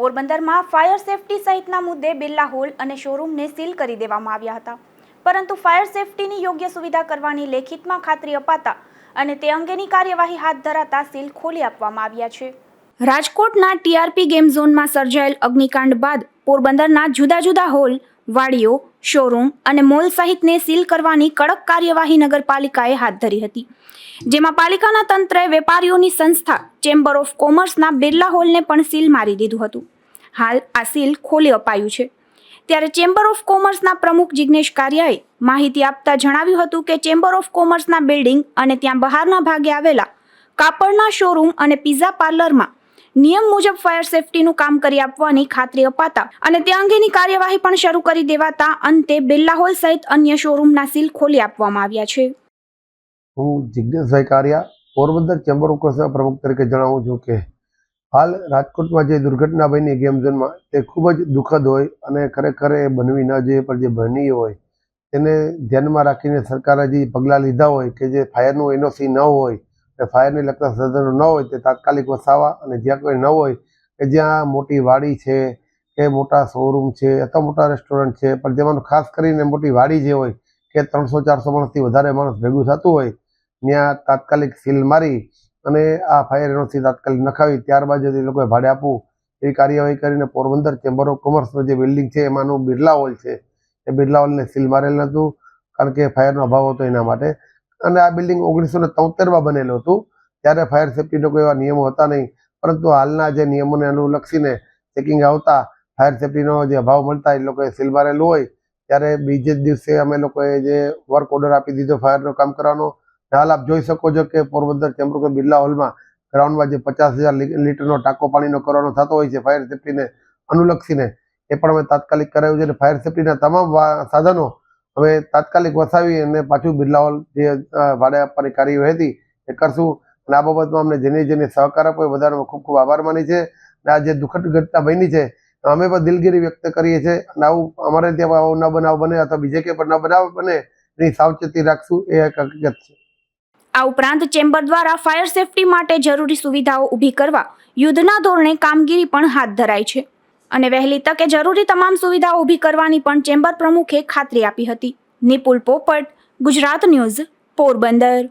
પોરબંદરમાં fire safety સહિતના મુદ્દે બિરલા હોલ અને શોરૂમને સીલ કરી દેવામાં આવ્યા હતા. પરંતુ ફાયર સેફટીની યોગ્ય સુવિધા કરવાની લેખિતમાં ખાતરી અપાતા અને તે અંગેની કાર્યવાહી હાથ ધરાતા સીલ ખોલી આપવામાં આવ્યા છે. રાજકોટના ટીઆરપી ગેમ ઝોનમાં સર્જાયેલ અગ્નિકાંડ બાદ પોરબંદરના જુદા જુદા હોલ, વાડીઓ શોરૂમ અને મોલ સહિતને સીલ કરવાની કડક કાર્યવાહી નગરપાલિકાએ હાથ ધરી હતી. જેમાં પાલિકાના તંત્રએ વેપારીઓની સંસ્થા, ચેમ્બર ઓફ કોમર્સના બિરલા હોલને પણ સીલ મારી દીધું હતું. હાલ આ સીલ ખોલી અપાયું છે. ત્યારે ચેમ્બર ઓફ કોમર્સના પ્રમુખ જિગ્નેશ કારિયાએ માહિતી આપતા જણાવ્યું હતું કે ચેમ્બર ઓફ કોમર્સના બિલ્ડિંગ અને ત્યાં બહારના ભાગે આવેલા કાપડના શોરૂમ અને પિઝા પાર્લરમાં નિયમ મુજબ ફાયર સેફટીનું કામ કરી આપવાની ખાતરી અપાતા અને તે અંગેની કાર્યવાહી પણ શરૂ કરી દેવાતા અંતે બિરલા હોલ સહિત અન્ય શોરૂમના સીલ ખોલી આપવામાં આવ્યા છે. હું જિજ્ઞેશભાઈ કારિયા, પોરબંદર ચેમ્બર ઓફ કોમર્સના પ્રમુખ તરીકે જણાવું છું કે હાલ રાજકોટમાં જે દુર્ઘટના બની ગેમ ઝોનમાં તે ખૂબ જ દુઃખદ હોય અને ખરેખર એ બનવી ન જોઈએ, પણ જે બની હોય તેને ધ્યાનમાં રાખીને સરકારે જે પગલાં લીધા હોય કે જે ફાયરનું એનઓસી ન હોય કે ફાયરને લગતા સાધનો ન હોય તે તાત્કાલિક વસાવા અને જ્યાં કોઈ ન હોય કે જ્યાં મોટી વાડી છે કે મોટા શોરૂમ છે અથવા મોટા રેસ્ટોરન્ટ છે, પણ જેમાં ખાસ કરીને મોટી વાડી જે હોય કે ત્રણસો, ચારસો માણસથી વધારે માણસ ભેગું થતું હોય, ત્યાં તાત્કાલિક સીલ મારી અને આ ફાયર એનઓસી તાત્કાલિક નખાવી. ત્યારબાદ એ લોકોએ ભાડે આપવું. એવી કાર્યવાહી કરીને પોરબંદર ચેમ્બર ઓફ કોમર્સનું જે બિલ્ડિંગ છે એમાંનું બિરલા હોલ છે. એ બિરલા હોલને સીલ મારેલ નહોતું, કારણ કે ફાયરનો અભાવ હતો એના માટે. અને આ બિલ્ડિંગ ઓગણીસો ને તોતેરમાં બનેલું હતું. ત્યારે ફાયર સેફ્ટીનો કોઈ એવા નિયમો હતા નહીં. પરંતુ હાલના જે નિયમોને અનુલક્ષીને ચેકિંગ આવતા ફાયર સેફ્ટીનો જે અભાવ મળતા એ લોકોએ સીલ મારેલું હોય, ત્યારે બીજે જ દિવસે અમે લોકોએ જે વર્ક ઓર્ડર આપી દીધો ફાયરનું કામ કરવાનો. હાલ આપ જોઈ શકો છો કે પોરબંદર ચેમ્બર કે બિરલા હોલમાં ગ્રાઉન્ડમાં જે પચાસ હજાર લીટરનો ટાંકો પાણીનો કરવાનો થતો હોય છે ફાયર સેફટીને અનુલક્ષીને. એ પણ અમે તાત્કાલિક કરાવ્યું છે અને ફાયર સેફટીના તમામ સાધનો અમે તાત્કાલિક વસાવી અને પાછું બિરલા હોલ જે ભાડે આપવાની કાર્યવાહી હતી એ કરશું. અને આ બાબતમાં અમને જેને જેને સહકાર આપ્યો એ ખૂબ ખૂબ આભાર માની છે. અને આ જે દુઃખદ ઘટના બની છે, અમે પણ દિલગીરી વ્યક્ત કરીએ છીએ. અને આવું, અમારે ત્યાં આવો ન બનાવ બને અથવા બીજે કે પણ ન બનાવ બને એની સાવચેતી રાખશું એ એક હકીકત છે. આ ઉપરાંત ચેમ્બર દ્વારા ફાયર સેફટી માટે જરૂરી સુવિધાઓ ઊભી કરવા યુદ્ધના ધોરણે કામગીરી પણ હાથ ધરાઈ છે. અને વહેલી તકે જરૂરી તમામ સુવિધાઓ ઊભી કરવાની પણ ચેમ્બર પ્રમુખે ખાતરી આપી હતી. નિપુલ પોપટ, ગુજરાત ન્યૂઝ, પોરબંદર.